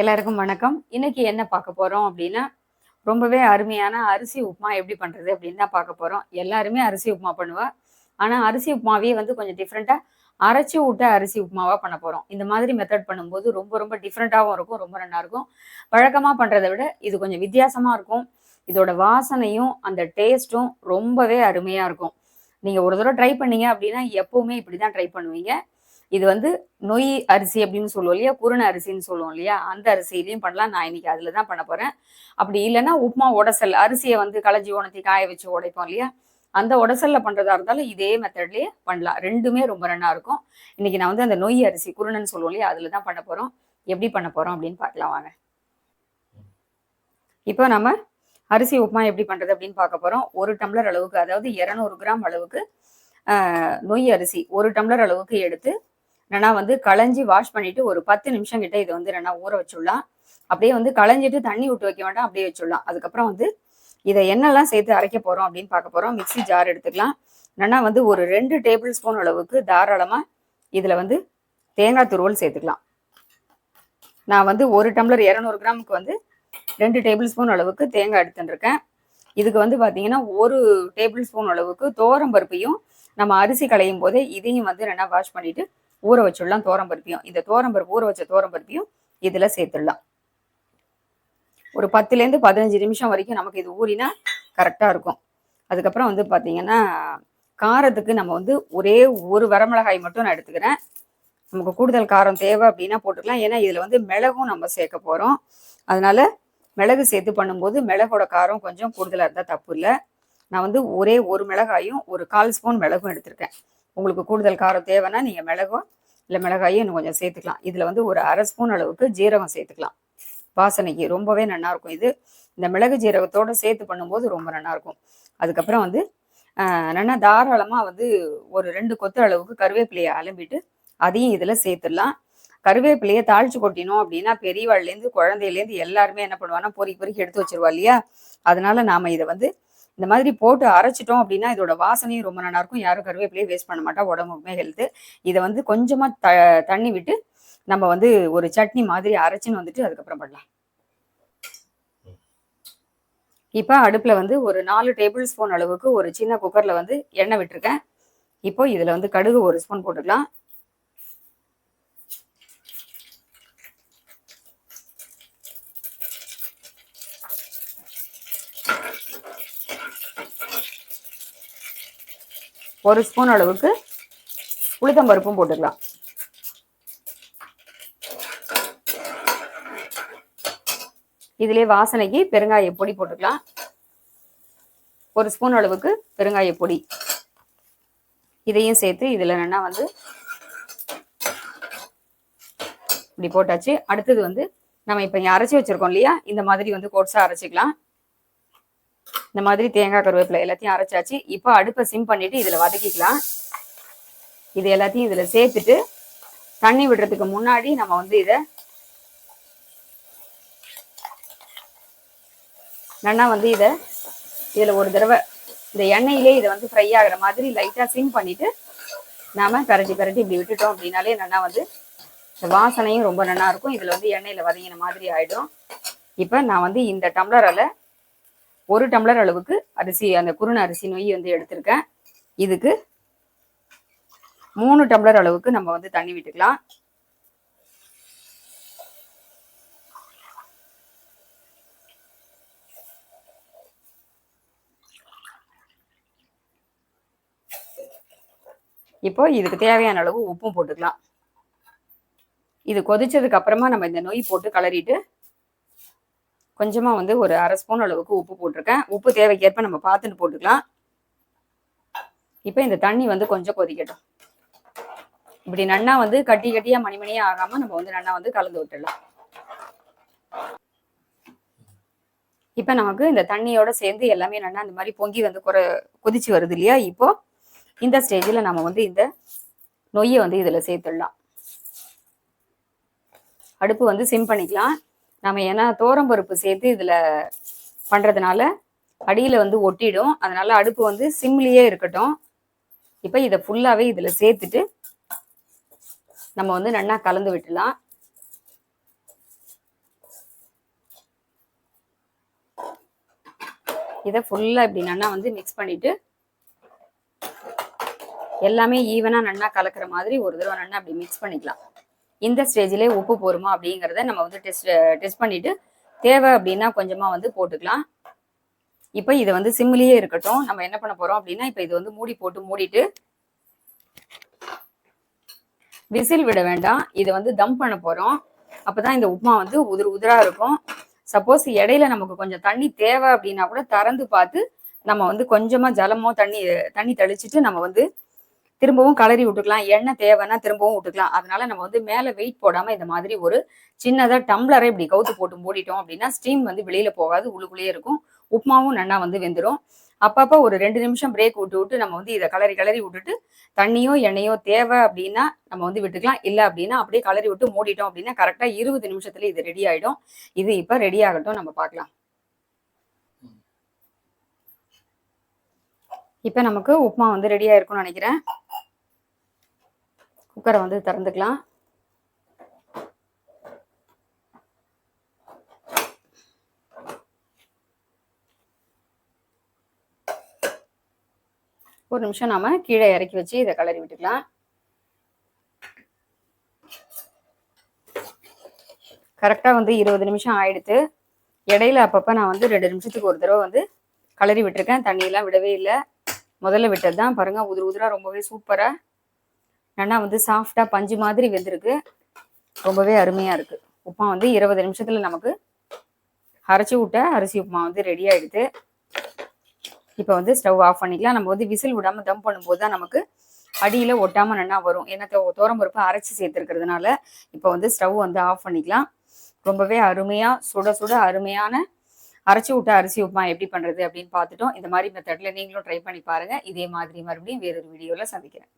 எல்லாருக்கும் வணக்கம். இன்னைக்கு என்ன பார்க்க போறோம் அப்படின்னா ரொம்பவே அருமையான அரிசி உப்புமா எப்படி பண்றது அப்படின்னு தான் பார்க்க போறோம். எல்லாருமே அரிசி உப்புமா பண்ணுவா. ஆனா அரிசி உப்புமாவே வந்து கொஞ்சம் டிஃப்ரெண்டா அரைச்சி விட்ட அரிசி உப்புமாவா பண்ண போறோம். இந்த மாதிரி மெத்தட் பண்ணும்போது ரொம்ப ரொம்ப டிஃப்ரெண்டாகவும் இருக்கும் ரொம்ப நல்லா இருக்கும். வழக்கமா பண்றதை விட இது கொஞ்சம் வித்தியாசமா இருக்கும். இதோட வாசனையும் அந்த டேஸ்ட்டும் ரொம்பவே அருமையா இருக்கும். நீங்க ஒரு தடவை ட்ரை பண்ணீங்க அப்படின்னா எப்பவுமே இப்படிதான் ட்ரை பண்ணுவீங்க. இது வந்து நொய் அரிசி அப்படின்னு சொல்லுவோம் இல்லையா? குருண அரிசின்னு சொல்லுவோம் இல்லையா? அந்த அரிசியிலையும் பண்ணலாம். நான் இன்னைக்கு அதில் தான் பண்ண போகிறேன் அப்படி இல்லைன்னா உப்புமா உடசல். அரிசியை வந்து களைஞ்சி உணர்த்தி காய வச்சு உடைப்போம் இல்லையா? அந்த உடசல்ல பண்ணுறதா இருந்தாலும் இதே மெத்தட்லேயே பண்ணலாம். ரெண்டுமே ரொம்ப நல்லா இருக்கும். இன்னைக்கு நான் வந்து அந்த நொய் அரிசி குருணன்னு சொல்லுவோம் இல்லையா? அதில் தான் பண்ண போகிறோம் எப்படி பண்ண போகிறோம் அப்படின்னு பார்க்கலாம் வாங்க. இப்போ நம்ம அரிசி உப்புமா எப்படி பண்ணுறது அப்படின்னு பார்க்க போகிறோம் ஒரு டம்ளர் அளவுக்கு அதாவது இரநூறு கிராம் அளவுக்கு நொய் அரிசி ஒரு டம்ளர் அளவுக்கு எடுத்து ரெண்டா வந்து களைஞ்சி வாஷ் பண்ணிட்டு ஒரு பத்து நிமிஷம் கிட்ட இதை வந்து ரெண்டா ஊற வச்சுடலாம். அப்படியே வந்து களைஞ்சிட்டு தண்ணி விட்டு வைக்க வேண்டாம் அப்படியே வச்சுடலாம். அதுக்கப்புறம் வந்து இதை என்னெல்லாம் சேர்த்து அரைக்க போறோம் அப்படின்னு பார்க்க போறோம். மிக்ஸி ஜார் எடுத்துக்கலாம். ரெண்டா வந்து ஒரு ரெண்டு டேபிள் ஸ்பூன் அளவுக்கு தாராளமா இதுல வந்து தேங்காய் துருவல் சேர்த்துக்கலாம். நான் வந்து ஒரு டம்ளர் இரநூறு கிராமுக்கு வந்து ரெண்டு டேபிள் ஸ்பூன் அளவுக்கு தேங்காய் எடுத்துட்டு இருக்கேன். இதுக்கு வந்து பார்த்தீங்கன்னா ஒரு டேபிள் ஸ்பூன் அளவுக்கு தோரம் பருப்பையும் நம்ம அரிசி களையும் போதே இதையும் வந்து ரெண்டா வாஷ் பண்ணிட்டு ஊற வச்சுடலாம் தோரம்பருத்தியும் இந்த தோரம்பருப்பு ஊற வச்ச தோரம்பருத்தியும் இதில் இதுல சேர்த்துடலாம். ஒரு பத்துலேருந்து பதினஞ்சு நிமிஷம் வரைக்கும் நமக்கு இது ஊறினா கரெக்டாக இருக்கும். அதுக்கப்புறம் வந்து பார்த்தீங்கன்னா காரத்துக்கு நம்ம வந்து ஒரே ஒரு வரமிளகாய் மட்டும் நான் எடுத்துக்கிறேன். நமக்கு கூடுதல் காரம் தேவை அப்படின்னா போட்டுக்கலாம். ஏன்னா இதில் வந்து மிளகும் நம்ம சேர்க்க போகிறோம் அதனால மிளகு சேர்த்து பண்ணும்போது மிளகோட காரம் கொஞ்சம் கூடுதலாக இருந்தால் தப்பு இல்லை. நான் வந்து ஒரே ஒரு மிளகாயும் ஒரு கால் ஸ்பூன் மிளகும் எடுத்திருக்கேன். உங்களுக்கு கூடுதல் காரம் தேவைன்னா நீங்கள் மிளகும் இல்லை மிளகாயும் இன்னும் கொஞ்சம் சேர்த்துக்கலாம். இதில் வந்து ஒரு அரை ஸ்பூன் அளவுக்கு ஜீரகம் சேர்த்துக்கலாம். வாசனைக்கு ரொம்பவே நல்லா இருக்கும் இது. இந்த மிளகு ஜீரகத்தோட சேர்த்து பண்ணும்போது ரொம்ப நல்லா இருக்கும் அதுக்கப்புறம் வந்து நல்லா தாராளமாக வந்து ஒரு ரெண்டு கொத்து அளவுக்கு கருவேப்பிலையை அலம்பிட்டு அதையும் இதில் சேர்த்துடலாம். கருவேப்பிலையை தாளிச்சு கொட்டினோம் அப்படின்னா பெரியவாள்லேருந்து குழந்தையிலேருந்து எல்லாருமே என்ன பண்ணுவாங்கன்னா பொறுக்கி பொறுக்கி எடுத்து வச்சிருவா இல்லையா? அதனால நாம இதை வந்து இந்த மாதிரி போட்டு அரைச்சிட்டோம் அப்படின்னா இதோட வாசனையும் ரொம்ப நல்லா இருக்கும் யாரும் கருவேப்பிலையை வேஸ்ட் பண்ண மாட்டா. உடம்புக்குமே ஹெல்த்து இதை வந்து கொஞ்சமா த தண்ணி விட்டு நம்ம வந்து ஒரு சட்னி மாதிரி அரைச்சின்னு வந்துட்டு அதுக்கப்புறம் பண்ணலாம். இப்போ அடுப்பில் வந்து ஒரு நாலு டேபிள் ஸ்பூன் அளவுக்கு ஒரு சின்ன குக்கரில் வந்து எண்ணெய் விட்டுருக்கேன். இப்போ இதில் வந்து கடுகு ஒரு ஸ்பூன் போட்டுக்கலாம். ஒரு ஸ்பூன் அளவுக்கு உளுத்தம் பருப்பும் போட்டுக்கலாம். இதிலே வாசனைக்கு பெருங்காய பொடி போட்டுக்கலாம். ஒரு ஸ்பூன் அளவுக்கு பெருங்காய பொடி. இதையும் சேர்த்து இதில் என்னன்னா வந்து இப்படி போட்டாச்சு. அடுத்தது வந்து நம்ம இப்போ இங்கே அரைச்சி வச்சிருக்கோம் இல்லையா? இந்த மாதிரி வந்து கோட்ஸாக அரைச்சிக்கலாம். இந்த மாதிரி தேங்காய் கருவேப்பிலை எல்லாத்தையும் அரைச்சாச்சு. இப்போ அடுப்பை சிம் பண்ணிட்டு இதில் வதக்கிக்கலாம். இது எல்லாத்தையும் இதில் சேர்த்துட்டு தண்ணி விடுறதுக்கு முன்னாடி நம்ம வந்து இதை நல்லா வந்து இதை இதில் ஒரு தடவை இந்த எண்ணெயிலே இதை வந்து ஃப்ரை ஆகிற மாதிரி லைட்டாக சிம் பண்ணிவிட்டு நாம் கரட்டி கரட்டி இப்படி விட்டுட்டோம் அப்படின்னாலே நல்லா வந்து இந்த வாசனையும் ரொம்ப நல்லா இருக்கும். இதில் வந்து எண்ணெயில் வதங்கின மாதிரி ஆகிடும் இப்போ நான் வந்து இந்த டம்ளரால் ஒரு டம்ளர் அளவுக்கு அரிசி அந்த குருண அரிசி நொய் வந்து எடுத்திருக்கேன். இதுக்கு மூணு டம்ளர் அளவுக்கு நம்ம வந்து தண்ணி விட்டுக்கலாம். இப்போ இதுக்கு தேவையான அளவு உப்பும் போட்டுக்கலாம். இது கொதிச்சதுக்கு அப்புறமா நம்ம இந்த நொய் போட்டு கலரிட்டு கொஞ்சமாக வந்து ஒரு அரை ஸ்பூன் அளவுக்கு உப்பு போட்டிருக்கேன். உப்பு தேவைக்கேற்ப நம்ம பார்த்துட்டு போட்டுக்கலாம். இப்போ இந்த தண்ணி வந்து கொஞ்சம் கொதிக்கட்டும். இப்படி நன்னா வந்து கட்டி கட்டியா மணிமணியாக ஆகாம நம்ம வந்து நன்னா வந்து கலந்து விட்டுடலாம். இப்போ நமக்கு இந்த தண்ணியோட சேர்ந்து எல்லாமே நல்லா இந்த மாதிரி பொங்கி வந்து குறை கொதிச்சு வருது இல்லையா? இப்போ இந்த ஸ்டேஜில் நம்ம வந்து இந்த நொய்யை வந்து இதில் சேர்த்துடலாம். அடுப்பு வந்து சிம் பண்ணிக்கலாம். நம்ம ஏன்னா தோரம் பருப்பு சேர்த்து இதில் பண்ணுறதுனால அடியில் வந்து ஒட்டிடும். அதனால் அடுப்பு வந்து சிம்லேயே இருக்கட்டும். இப்போ இதை ஃபுல்லாகவே இதில் சேர்த்துட்டு நம்ம வந்து நல்லா கலந்து விட்டுலாம் இதை ஃபுல்லாக இப்படி நல்லா வந்து மிக்ஸ் பண்ணிவிட்டு எல்லாமே ஈவனாக நல்லா கலக்கிற மாதிரி ஒரு தடவை நல்லா அப்படி மிக்ஸ் பண்ணிக்கலாம். இந்த ஸ்டேஜ்லேயே உப்பு போருமா அப்படிங்கிறத நம்ம வந்து டெஸ்ட் டெஸ்ட் பண்ணிட்டு தேவை அப்படின்னா கொஞ்சமாக வந்து போட்டுக்கலாம். இப்போ இது வந்து சிம்மிலேயே இருக்கட்டும். நம்ம என்ன பண்ண போறோம் அப்படின்னா இப்போ இது வந்து மூடி போட்டு மூடிட்டு விசில் விட வேண்டாம். இதை வந்து தம் பண்ண போறோம். அப்பதான் இந்த உப்புமா வந்து உதிர் உதிரா இருக்கும். சப்போஸ் இடையில நமக்கு கொஞ்சம் தண்ணி தேவை அப்படின்னா கூட திறந்து பார்த்து நம்ம வந்து கொஞ்சமா ஜலமோ தண்ணி தண்ணி தெளிச்சுட்டு நம்ம வந்து திரும்பவும் கலரி விட்டுக்கலாம் எண்ணெய் தேவைன்னா திரும்பவும் விட்டுக்கலாம். அதனால நம்ம வந்து மேலே வெயிட் போடாம இந்த மாதிரி ஒரு சின்னதாக டம்ளரை இப்படி கவுத்து போட்டு மூடிட்டோம் அப்படின்னா ஸ்டீம் வந்து வெளியில போகாது உள்ளுக்குள்ளேயே இருக்கும். உப்புமாவும் நன்னா வந்து வெந்துடும் அப்பப்போ ஒரு ரெண்டு நிமிஷம் பிரேக் விட்டு விட்டு நம்ம வந்து இதை கலரி கலரி விட்டுட்டு தண்ணியோ எண்ணெயோ தேவை அப்படின்னா நம்ம வந்து விட்டுக்கலாம். இல்லை அப்படின்னா அப்படியே கலரி விட்டு மூடிட்டோம் அப்படின்னா கரெக்டாக இருபது நிமிஷத்துல இது ரெடி ஆகிடும் இது இப்போ ரெடி ஆகட்டும் நம்ம பார்க்கலாம். இப்போ நமக்கு உப்புமா வந்து ரெடியாக இருக்கும்னு நினைக்கிறேன். குக்கரை வந்து திறந்துக்கலாம். ஒரு நிமிஷம் நாம கீழே இறக்கி வச்சு இதை கலரி விட்டுக்கலாம். கரெக்டாக வந்து இருபது நிமிஷம் ஆயிடுத்து. இடையில அப்பப்போ நான் வந்து ரெண்டு நிமிஷத்துக்கு ஒரு தடவை வந்து கலரி விட்டுருக்கேன். தண்ணியெல்லாம் விடவே இல்லை. முதல்ல விட்டது தான் பாருங்கள் உதிர உதிராக ரொம்பவே சூப்பராக நல்லா வந்து சாஃப்டாக பஞ்சு மாதிரி வெந்திருக்கு. ரொம்பவே அருமையாக இருக்குது உப்புமா வந்து இருபது நிமிஷத்தில் நமக்கு அரைச்சி விட்ட அரிசி உப்புமா வந்து ரெடி ஆகிடுது இப்போ வந்து ஸ்டவ் ஆஃப் பண்ணிக்கலாம். நம்ம வந்து விசில் விடாமல் தம் பண்ணும்போது தான் நமக்கு அடியில் ஒட்டாமல் நல்லா வரும். ஏன்னா தோரம் பருப்பு அரைச்சி சேர்த்துருக்கிறதுனால இப்போ வந்து ஸ்டவ் வந்து ஆஃப் பண்ணிக்கலாம். ரொம்பவே அருமையாக சுட சுட அருமையான அரைச்சி விட்ட அரிசி உப்புமா எப்படி பண்ணுறது அப்படின்னு பார்த்துட்டோம். இந்த மாதிரி மெத்தடில் நீங்களும் ட்ரை பண்ணி பாருங்கள் இதே மாதிரி மறுபடியும் வேறொரு வீடியோவில் சந்திக்கிறேன்.